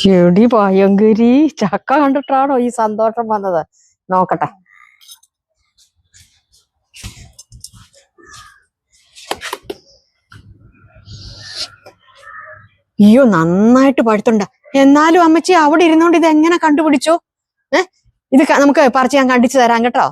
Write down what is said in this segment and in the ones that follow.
ചെടി ഭയങ്കരി. ചക്ക കണ്ടിട്ടാണോ ഈ സന്തോഷം വന്നത്? നോക്കട്ടെ. അയ്യോ നന്നായിട്ട് പഴുത്തുണ്ട്. എന്നാലും അമ്മച്ചി അവിടെ ഇരുന്നോണ്ട് ഇത് എങ്ങനെ കണ്ടുപിടിച്ചു? ഏഹ് ഇത് നമുക്ക് പറിച്ച് ഞാൻ കണ്ടിച്ചു തരാം കേട്ടോ.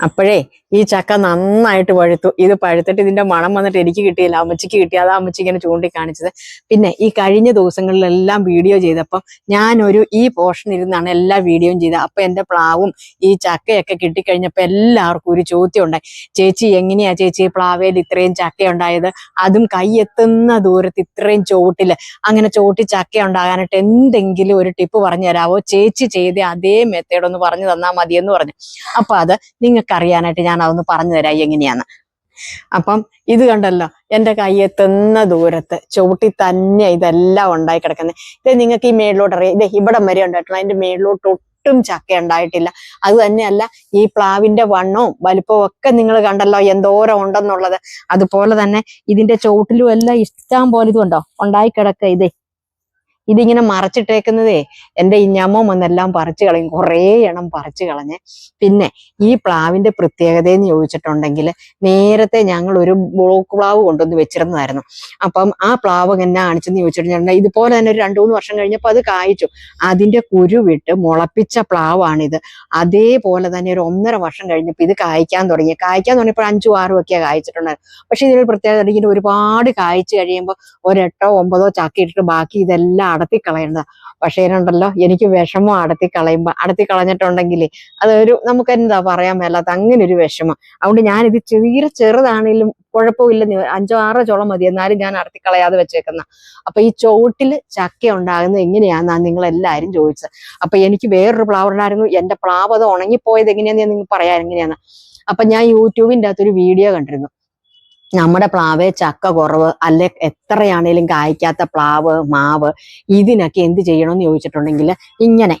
അപ്പോഴേ ഈ ചക്ക നന്നായിട്ട് പഴുത്തു. ഇത് പഴുത്തിട്ട് ഇതിന്റെ മണം വന്നിട്ട് എനിക്ക് കിട്ടിയില്ല. അമ്മച്ചിക്ക് കിട്ടി. അതാ അമ്മച്ചി ഇങ്ങനെ ചൂണ്ടിക്കാണിച്ചത്. പിന്നെ ഈ കഴിഞ്ഞ ദിവസങ്ങളിലെല്ലാം വീഡിയോ ചെയ്തപ്പം ഞാനൊരു ഈ പോർഷൻ ഇരുന്നാണ് എല്ലാ വീഡിയോയും ചെയ്തത്. അപ്പൊ എന്റെ പ്ലാവും ഈ ചക്കയൊക്കെ കിട്ടിക്കഴിഞ്ഞപ്പോ എല്ലാവർക്കും ഒരു ചോദ്യം ഉണ്ടായി ചേച്ചി എങ്ങനെയാ ചേച്ചി പ്ലാവേൽ ഇത്രയും ചക്ക ഉണ്ടായത് അതും കൈയെത്തുന്ന ദൂരത്ത് ഇത്രയും ചോട്ടിൽ. അങ്ങനെ ചോട്ടി ചക്ക ഉണ്ടാകാനായിട്ട് എന്തെങ്കിലും ഒരു ടിപ്പ് പറഞ്ഞു തരാവോ ചേച്ചി ചെയ്ത അതേ മെത്തേഡ് ഒന്ന് പറഞ്ഞു തന്നാൽ മതിയെന്ന് പറഞ്ഞു. അപ്പൊ അത് നിങ്ങൾക്ക് അറിയാനായിട്ട് ഞാൻ അതൊന്ന് പറഞ്ഞു തരാം എങ്ങനെയാന്ന്. അപ്പം ഇത് കണ്ടല്ലോ എന്റെ കയ്യെത്തുന്ന ദൂരത്ത് ചുവട്ടി തന്നെ ഇതെല്ലാം ഉണ്ടായി കിടക്കുന്നത് ഇത് നിങ്ങൾക്ക് ഈ മേളിലോട്ട് അറിയാം. ഇത് ഇവിടം വരെ ഉണ്ടായിട്ടുള്ള അതിന്റെ മേളിലോട്ട് ഒട്ടും ചക്ക ഉണ്ടായിട്ടില്ല. അത് തന്നെയല്ല ഈ പ്ലാവിന്റെ വണ്ണവും വലിപ്പവും ഒക്കെ നിങ്ങൾ കണ്ടല്ലോ എന്തോരം ഉണ്ടെന്നുള്ളത്. അതുപോലെ തന്നെ ഇതിന്റെ ചുവട്ടിലും എല്ലാം ഇഷ്ടം പോലെ ഇതുണ്ടോ? ഉണ്ടായി കിടക്ക ഇതേ. ഇതിങ്ങനെ മറച്ചിട്ടേക്കുന്നതേ എന്റെ ഇഞ്ഞമ്മ എന്നെല്ലാം പറിച്ചു കളയും. കുറേ എണ്ണം പറിച്ചു കളഞ്ഞ്. പിന്നെ ഈ പ്ലാവിന്റെ പ്രത്യേകത എന്ന് ചോദിച്ചിട്ടുണ്ടെങ്കിൽ നേരത്തെ ഞങ്ങൾ ഒരു ബ്ലോക്ക് പ്ലാവ് കൊണ്ടുവന്ന് വെച്ചിരുന്നതായിരുന്നു. അപ്പം ആ പ്ലാവ് എന്നെ കാണിച്ചെന്ന് ചോദിച്ചിട്ടുണ്ടെങ്കിൽ ഇതുപോലെ തന്നെ ഒരു രണ്ടു മൂന്ന് വർഷം കഴിഞ്ഞപ്പോൾ അത് കായ്ച്ചു. അതിന്റെ കുരുവിട്ട് മുളപ്പിച്ച പ്ലാവാണിത്. അതേപോലെ തന്നെ ഒരു ഒന്നര വർഷം കഴിഞ്ഞപ്പോൾ ഇത് കായ്ക്കാൻ തുടങ്ങി. കായ്ക്കാൻ തുടങ്ങിയപ്പോൾ അഞ്ചും ആറും ഒക്കെ കായ്ച്ചിട്ടുണ്ടായിരുന്നു പക്ഷേ ഇതിനൊരു പ്രത്യേകത ഒരുപാട് കായ്ച്ചു കഴിയുമ്പോൾ ഒരെട്ടോ ഒമ്പതോ ചാക്കിയിട്ടിട്ട് ബാക്കി ഇതെല്ലാം അടത്തി പക്ഷേ ഇതിനുണ്ടല്ലോ എനിക്ക് വിഷമം അടത്തി കളയുമ്പോ അടത്തി കളഞ്ഞിട്ടുണ്ടെങ്കിൽ അതൊരു നമുക്ക് എന്താ പറയാൻ മേലാത്ത അങ്ങനെ ഒരു വിഷമം. അതുകൊണ്ട് ഞാനിത് ചെറിയ ചെറുതാണെങ്കിലും കുഴപ്പമില്ല അഞ്ചോ ആറോ ചോളം മതി എന്നാലും ഞാൻ അടത്തി കളയാതെ വെച്ചേക്കുന്ന. അപ്പൊ ഈ ചോട്ടിൽ ചക്ക ഉണ്ടാകുന്നത് എങ്ങനെയാന്നാ നിങ്ങൾ എല്ലാരും ചോദിച്ചത്. അപ്പൊ എനിക്ക് വേറൊരു പ്ലാവ് ഉണ്ടായിരുന്നു എന്റെ പ്ലാവ് അത് ഉണങ്ങിപ്പോയത് എങ്ങനെയാന്ന് നിങ്ങൾ പറയാൻ എങ്ങനെയാന്ന്. അപ്പൊ ഞാൻ യൂട്യൂബിന്റെ അകത്തൊരു വീഡിയോ കണ്ടിരുന്നു. നമ്മുടെ പ്ലാവ് ചക്ക കുറവ് അല്ലെ എത്രയാണേലും കായ്ക്കാത്ത പ്ലാവ് മാവ് ഇതിനൊക്കെ എന്ത് ചെയ്യണമെന്ന് ചോദിച്ചിട്ടുണ്ടെങ്കിൽ ഇങ്ങനെ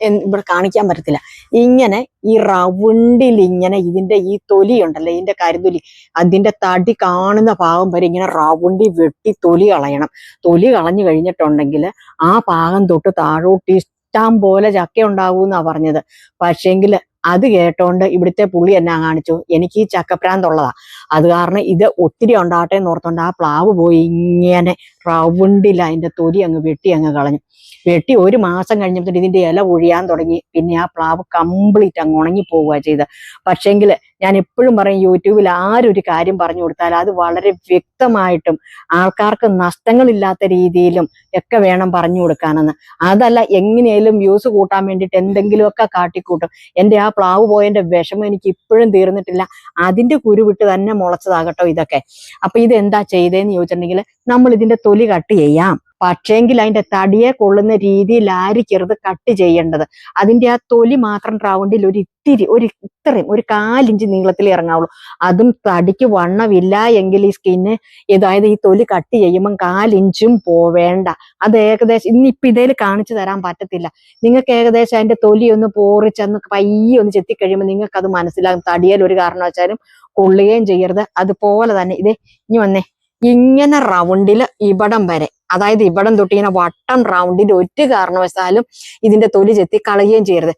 ഇവിടെ കാണിക്കാൻ പറ്റത്തില്ല. ഇങ്ങനെ ഈ റൗണ്ടിൽ ഇങ്ങനെ ഇതിന്റെ ഈ തൊലി ഉണ്ടല്ലോ ഇതിന്റെ കരുതൊലി അതിന്റെ തടി കാണുന്ന ഭാഗം വരെ ഇങ്ങനെ റൗണ്ടി വെട്ടി തൊലി കളയണം. തൊലി കളഞ്ഞു കഴിഞ്ഞിട്ടുണ്ടെങ്കിൽ ആ ഭാഗം തൊട്ട് താഴോട്ട് ഇഷ്ടം പോലെ ചക്ക ഉണ്ടാവൂന്നാ പറഞ്ഞത്. പക്ഷേങ്കിൽ അത് കേട്ടോണ്ട് ഇവിടുത്തെ പുള്ളി എന്നാ കാണിച്ചു. എനിക്ക് ഈ ചക്കപ്രാന്തുള്ളതാ അത് കാരണം ഇത് ഒത്തിരി ഉണ്ടാകട്ടെ എന്ന് ഓർത്തോണ്ട് ആ പ്ലാവ് പോയി ഇങ്ങനെ റൗണ്ടിൽ അതിന്റെ തൊലി അങ്ങ് വെട്ടി അങ്ങ് കളഞ്ഞു. വെട്ടി ഒരു മാസം കഴിഞ്ഞപ്പോൾ ഇതിന്റെ ഇല ഒഴിയാൻ തുടങ്ങി. പിന്നെ ആ പ്ലാവ് കംപ്ലീറ്റ് അങ്ങ് ഉണങ്ങി പോവുക ചെയ്ത് പക്ഷേങ്കിൽ ഞാൻ എപ്പോഴും പറയും യൂട്യൂബിൽ ആരൊരു കാര്യം പറഞ്ഞു കൊടുത്താൽ അത് വളരെ വ്യക്തമായിട്ടും ആൾക്കാർക്ക് നഷ്ടങ്ങളില്ലാത്ത രീതിയിലും ഒക്കെ വേണം പറഞ്ഞു കൊടുക്കാനെന്ന്. അതല്ല എങ്ങനെയായാലും വ്യൂസ് കൂട്ടാൻ വേണ്ടിയിട്ട് എന്തെങ്കിലുമൊക്കെ കാട്ടിക്കൂട്ടും. എന്റെ ആ പ്ലാവ് പോയതിന്റെ വിഷമം എനിക്ക് ഇപ്പോഴും തീർന്നിട്ടില്ല. അതിന്റെ കുരുവിട്ട് തന്നെ മുളച്ചതാകട്ടോ ഇതൊക്കെ. അപ്പൊ ഇത് എന്താ ചെയ്തതെന്ന് ചോദിച്ചിട്ടുണ്ടെങ്കിൽ നമ്മൾ ഇതിന്റെ തൊലി കട്ട് ചെയ്യാം. പക്ഷേങ്കിൽ അതിന്റെ തടിയെ കൊള്ളുന്ന രീതിയിലായിരിക്കരുത് കട്ട് ചെയ്യേണ്ടത്? അതിന്റെ ആ തൊലി മാത്രം റൗണ്ടിൽ ഒരു ഇത്തിരി ഒരു ഇത്രയും ഒരു കാലിഞ്ച് നീളത്തിൽ ഇറങ്ങാവുള്ളൂ. അതും തടിക്ക് വണ്ണമില്ല എങ്കിൽ ഈ സ്കിന്ന് അതായത് ഈ തൊലി കട്ട് ചെയ്യുമ്പം കാലിഞ്ചും പോവേണ്ട അത് ഏകദേശം ഇന്നിപ്പൊ ഇതേൽ കാണിച്ചു തരാൻ പറ്റത്തില്ല. നിങ്ങൾക്ക് ഏകദേശം അതിന്റെ തൊലി ഒന്ന് പോറിച്ചെന്ന് പയ്യ ഒന്ന് ചെത്തി കഴിയുമ്പോൾ നിങ്ങൾക്ക് അത് മനസ്സിലാകും. തടിയൽ ഒരു കാരണവശാലും കൊള്ളുകയും ചെയ്യരുത്. അതുപോലെ തന്നെ ഇതേ ഇനി വന്നേ. ഇങ്ങനെ റൗണ്ടിൽ ഇവിടം വരെ അതായത് ഇവിടം തൊട്ട് ഇങ്ങനെ വട്ടം റൗണ്ടിൽ ഒരു കാരണവശാലും ഇതിന്റെ തൊലി ചെത്തി കളയുകയും ചെയ്യരുത്.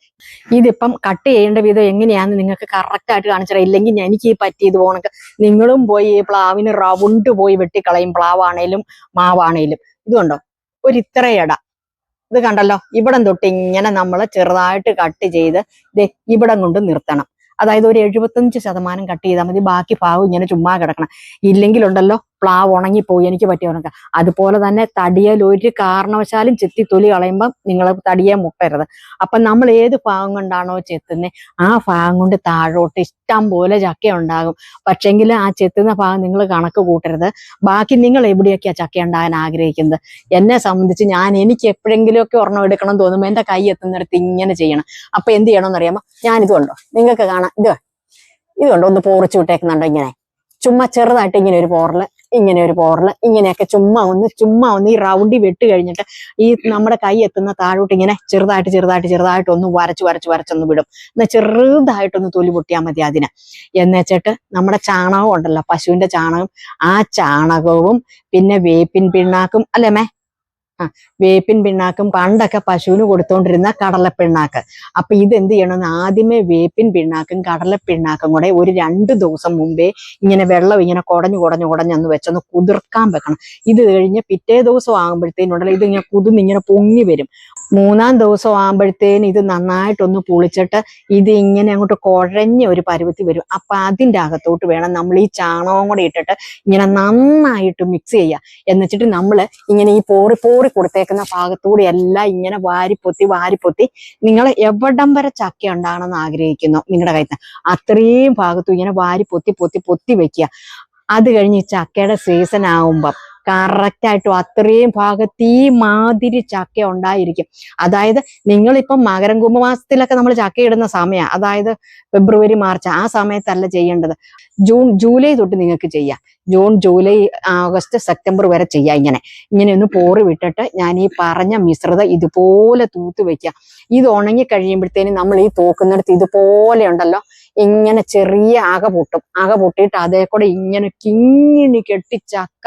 ഇതിപ്പം കട്ട് ചെയ്യേണ്ട വിധം എങ്ങനെയാന്ന് നിങ്ങൾക്ക് കറക്റ്റ് ആയിട്ട് കാണിച്ചില്ല ഇല്ലെങ്കിൽ എനിക്ക് ഈ പറ്റിയത് പോണക്ക് നിങ്ങളും പോയി ഈ പ്ലാവിന് റൗണ്ട് പോയി വെട്ടിക്കളയും. പ്ലാവാണേലും മാവാണേലും. ഇതുകൊണ്ടോ ഒരു ഇത്ര ഇട ഇത് കണ്ടല്ലോ? ഇവിടം തൊട്ട് ഇങ്ങനെ നമ്മൾ ചെറുതായിട്ട് കട്ട് ചെയ്ത് ഇവിടം കൊണ്ട് നിർത്തണം. അതായത് ഒരു എഴുപത്തഞ്ച് ശതമാനം കട്ട് ചെയ്താൽ മതി. ബാക്കി ഭാഗം ഇങ്ങനെ ചുമ്മാ കിടക്കണം. ഇല്ലെങ്കിലുണ്ടല്ലോ? പ്ലാവ് ഉണങ്ങിപ്പോയി എനിക്ക് പറ്റിയ ഉണക്ക. അതുപോലെ തന്നെ തടിയൽ ഒരു കാരണവശാലും ചെത്തി തൊലി കളയുമ്പം നിങ്ങൾ തടിയെ മുട്ടരുത്. അപ്പൊ നമ്മൾ ഏത് ഭാഗം കൊണ്ടാണോ ചെത്തുന്നത് ആ ഭാഗം കൊണ്ട് താഴോട്ട് ഇഷ്ടം പോലെ ചക്ക ഉണ്ടാകും. പക്ഷെങ്കിൽ ആ ചെത്തുന്ന ഭാഗം നിങ്ങൾ കണക്ക് കൂട്ടരുത്. ബാക്കി നിങ്ങൾ എവിടെയൊക്കെയാ ചക്ക ഉണ്ടാകാൻ ആഗ്രഹിക്കുന്നത്? എന്നെ സംബന്ധിച്ച് ഞാൻ എനിക്ക് എപ്പോഴെങ്കിലുമൊക്കെ ഒരെണ്ണം എടുക്കണം തോന്നുമ്പോൾ എന്റെ കൈ എത്തുന്നിടത്ത് ഇങ്ങനെ ചെയ്യണം. അപ്പൊ എന്ത് ചെയ്യണമെന്ന് അറിയാമോ? ഞാൻ ഇതുണ്ടോ നിങ്ങൾക്ക് കാണാം. ഇത് ഇതുണ്ടോ ഒന്ന് പോറിച്ചു വിട്ടേക്കുന്നുണ്ടോ ഇങ്ങനെ? ചുമ്മാ ചെറുതായിട്ട് ഇങ്ങനെ ഒരു പോറൽ. ഇങ്ങനെ ഒരു പോറൽ ഇങ്ങനെയൊക്കെ ചുമ്മാ ഒന്ന് ചുമ്മാ ഒന്ന് ഈ റൗണ്ടി വെട്ട് കഴിഞ്ഞിട്ട് ഈ നമ്മുടെ കൈ എത്തുന്ന താഴോട്ട് ഇങ്ങനെ ചെറുതായിട്ട് ചെറുതായിട്ട് ചെറുതായിട്ട് ഒന്ന് വരച്ച് വരച്ച് വരച്ചൊന്ന് വിടും. എന്നാൽ ചെറുതായിട്ടൊന്ന് തൊലി പൊട്ടിയാൽ മതി അതിന്. എന്നുവെച്ചിട്ട് നമ്മുടെ ചാണകം ഉണ്ടല്ലോ പശുവിന്റെ ചാണകം. ആ ചാണകവും പിന്നെ വേപ്പിൻ പിണ്ണാക്കും അല്ലേ മേ വേപ്പിൻ പിണ്ണാക്കും പണ്ടൊക്കെ പശുവിന് കൊടുത്തോണ്ടിരുന്ന കടലപ്പിണ്ണാക്ക്. അപ്പൊ ഇത് എന്ത് ചെയ്യണമെന്ന് ആദ്യമേ വേപ്പിൻ പിണ്ണാക്കും കടലപ്പിണ്ണാക്കും കൂടെ ഒരു രണ്ട് ദിവസം മുമ്പേ ഇങ്ങനെ വെള്ളം ഇങ്ങനെ കുടഞ്ഞു കുടഞ്ഞു കുടഞ്ഞൊന്ന് വെച്ചൊന്ന് കുതിർക്കാൻ വെക്കണം. ഇത് കഴിഞ്ഞ് പിറ്റേ ദിവസം ആകുമ്പോഴത്തേനുണ്ടല്ലോ ഇത് ഇങ്ങനെ കുതിർന്ന് ഇങ്ങനെ പൊങ്ങി വരും. മൂന്നാം ദിവസം ആകുമ്പോഴത്തേന് ഇത് നന്നായിട്ടൊന്ന് പുളിച്ചിട്ട് ഇത് ഇങ്ങനെ അങ്ങോട്ട് കുഴഞ്ഞ ഒരു പരുവത്തി വരും. അപ്പൊ അതിന്റെ അകത്തോട്ട് വേണം നമ്മൾ ഈ ചാണകവും കൂടെ ഇട്ടിട്ട് ഇങ്ങനെ നന്നായിട്ട് മിക്സ് ചെയ്യുക. എന്നുവെച്ചിട്ട് നമ്മൾ ഇങ്ങനെ ഈ പോറി പോറി കൊടുത്തേക്കുന്ന ഭാഗത്തൂടെ എല്ലാം ഇങ്ങനെ വാരിപ്പൊത്തി വാരിപ്പൊത്തി നിങ്ങൾ എവിടം വരെ ചക്ക ഉണ്ടാകണമെന്ന് ആഗ്രഹിക്കുന്നു നിങ്ങളുടെ കയ്യിൽ അത്രയും ഭാഗത്തും ഇങ്ങനെ വാരി പൊത്തി പൊത്തി പൊത്തി വെക്കുക. അത് കഴിഞ്ഞ് ചക്കയുടെ സീസൺ ആവുമ്പം കറക്റ്റ് ആയിട്ടും അത്രയും ഭാഗത്ത് ഈ മാതിരി ചക്ക ഉണ്ടായിരിക്കും. അതായത് നിങ്ങളിപ്പം മകരം കുംഭമാസത്തിലൊക്കെ നമ്മൾ ചക്ക ഇടുന്ന സമയമാണ് അതായത് ഫെബ്രുവരി മാർച്ച് ആ സമയത്തല്ല ചെയ്യേണ്ടത്. ജൂൺ ജൂലൈ തൊട്ട് നിങ്ങൾക്ക് ചെയ്യാം. ജൂൺ ജൂലൈ ആഗസ്റ്റ് സെപ്റ്റംബർ വരെ ചെയ്യാം ഇങ്ങനെ. ഇങ്ങനെ ഒന്ന് പോറി വിട്ടിട്ട് ഞാൻ ഈ പറഞ്ഞ മിശ്രിതം ഇതുപോലെ തൂത്ത് വെക്കുക ഇത് ഉണങ്ങി കഴിയുമ്പോഴത്തേനും നമ്മൾ ഈ തൂക്കുന്നിടത്ത് ഇതുപോലെ ഉണ്ടല്ലോ. ഇങ്ങനെ ചെറിയ അക പൊട്ടും. അക പൊട്ടിയിട്ട് അതേ കൂടെ ഇങ്ങനെ കിങ്ങിണി കെട്ടിച്ചക്ക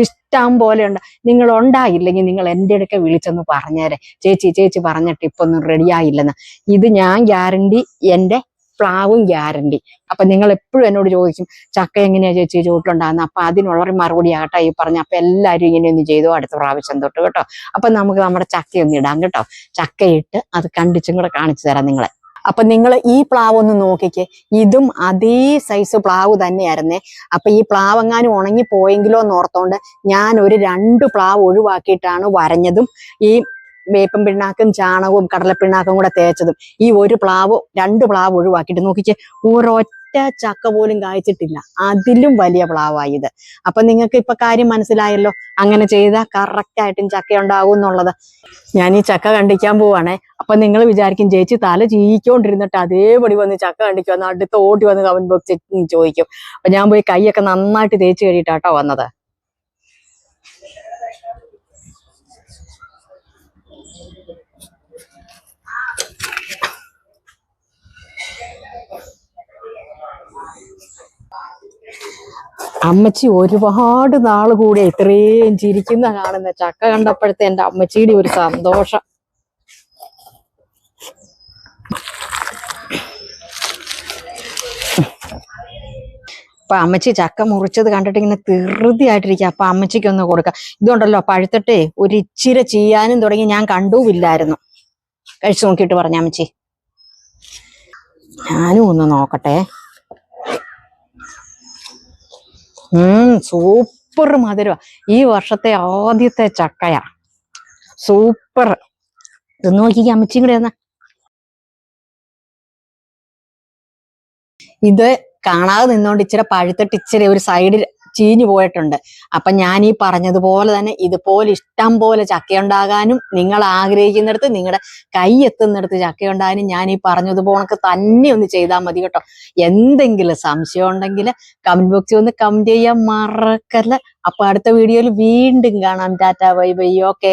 ഇഷ്ടം പോലെ ഉണ്ട്. നിങ്ങൾ ഉണ്ടായില്ലെങ്കിൽ നിങ്ങൾ എന്റെ അടുക്ക വിളിച്ചൊന്ന് പറഞ്ഞേരെ. ചേച്ചി ചേച്ചി പറഞ്ഞിട്ട് ഇപ്പൊ ഒന്നും റെഡിയായില്ലെന്ന് ഇത് ഞാൻ ഗ്യാരണ്ടി എന്റെ പ്ലാവും ഗ്യാരണ്ടി. അപ്പൊ നിങ്ങൾ എപ്പോഴും എന്നോട് ചോദിക്കും ചക്ക എങ്ങനെയാ ചേച്ചി ചുവട്ടിലുണ്ടാകുന്നത് അപ്പൊ അതിനുള്ള മറുപടി ആകട്ടെ ഈ പറഞ്ഞ അപ്പൊ എല്ലാവരും ഇങ്ങനെയൊന്ന് ചെയ്തു അടുത്ത പ്രാവശ്യം തൊട്ട് കേട്ടോ. അപ്പൊ നമുക്ക് നമ്മുടെ ചക്കയൊന്ന് ഇടാം കേട്ടോ. ചക്കയിട്ട് അത് കണ്ടിച്ചും കൂടെ കാണിച്ചു തരാം നിങ്ങളെ. അപ്പൊ നിങ്ങൾ ഈ പ്ലാവ് ഒന്ന് നോക്കിക്കേ. ഇതും അതേ സൈസ് പ്ലാവ് തന്നെയായിരുന്നേ. അപ്പൊ ഈ പ്ലാവ് എങ്ങാനും ഉണങ്ങി എന്ന് ഓർത്തോണ്ട് ഞാൻ ഒരു രണ്ട് പ്ലാവ് ഒഴിവാക്കിയിട്ടാണ് വരഞ്ഞതും ഈ വേപ്പം പിണ്ണാക്കും ചാണകവും കടലപ്പിണ്ണാക്കും കൂടെ തേച്ചതും. ഈ ഒരു പ്ലാവ് രണ്ട് പ്ലാവ് ഒഴിവാക്കിയിട്ട് നോക്കിക്കേ. ഒരൊറ്റ ചക്ക പോലും കായ്ച്ചിട്ടില്ല. അതിലും വലിയ പ്ലാവായി ഇത് അപ്പൊ നിങ്ങൾക്ക് ഇപ്പൊ കാര്യം മനസ്സിലായല്ലോ. അങ്ങനെ ചെയ്താൽ കറക്റ്റ് ആയിട്ടും ചക്ക ഉണ്ടാകും എന്നുള്ളത്. ഞാൻ ഈ ചക്ക കണ്ടിക്കാൻ പോവാണേ. അപ്പൊ നിങ്ങൾ വിചാരിക്കും ചേച്ചി തല ചീയിക്കൊണ്ടിരുന്നിട്ട് അതേപടി വന്ന് ചക്ക കണ്ടിക്കുവന്ന് അടുത്ത് ഓടി വന്ന് കമന്റ് ബോക്സിൽ ചോദിക്കും. അപ്പൊ ഞാൻ പോയി കൈയൊക്കെ നന്നായിട്ട് തേച്ച് കഴിയിട്ടാട്ടോ വന്നത്. അമ്മച്ചി ഒരുപാട് നാൾ കൂടി ഇത്രയും ചിരിക്കുന്ന കാണുന്ന ചക്ക കണ്ടപ്പോഴത്തെ എന്റെ അമ്മച്ചിയുടെ ഒരു സന്തോഷം. അപ്പൊ അമ്മച്ചി ചക്ക മുറിച്ചത് കണ്ടിട്ട് ഇങ്ങനെ ധൃതിയായിട്ടിരിക്കുക. അപ്പൊ അമ്മച്ചിക്ക് ഒന്ന് കൊടുക്കാം. ഇതുണ്ടല്ലോ പഴുത്തിട്ടേ ഒരു ഇച്ചിരി ചെയ്യാനും തുടങ്ങി ഞാൻ കണ്ടുമില്ലായിരുന്നു കഴിച്ചു നോക്കിയിട്ട് പറഞ്ഞ അമ്മച്ചി. ഞാനും ഒന്ന് നോക്കട്ടെ. ഉം സൂപ്പർ മധുരമാ ഈ വർഷത്തെ ആദ്യത്തെ ചക്കയാ. സൂപ്പർ ഒന്ന് നോക്കിക്ക അമ്മച്ചിയും കൂടെ എന്നാ ഇത് കാണാതെ നിന്നോണ്ട് ഇച്ചിരി പഴുത്തിട്ട് ഇച്ചിരി ഒരു സൈഡിൽ ചീഞ്ഞു പോയിട്ടുണ്ട്. അപ്പൊ ഞാൻ ഈ പറഞ്ഞതുപോലെ തന്നെ ഇതുപോലെ ഇഷ്ടം പോലെ ചക്കയുണ്ടാകാനും നിങ്ങൾ ആഗ്രഹിക്കുന്നിടത്ത് നിങ്ങളുടെ കൈ എത്തുന്നിടത്ത് ചക്ക ഉണ്ടാകാനും ഞാൻ ഈ പറഞ്ഞതുപോലെ തന്നെ ഒന്ന് ചെയ്താൽ മതി കേട്ടോ. എന്തെങ്കിലും സംശയം ഉണ്ടെങ്കിൽ കമന്റ് ബോക്സിൽ ഒന്ന് കമന്റ് ചെയ്യാൻ മറക്കല്ല. അപ്പൊ അടുത്ത വീഡിയോയിൽ വീണ്ടും കാണാം. Tata bye bye okay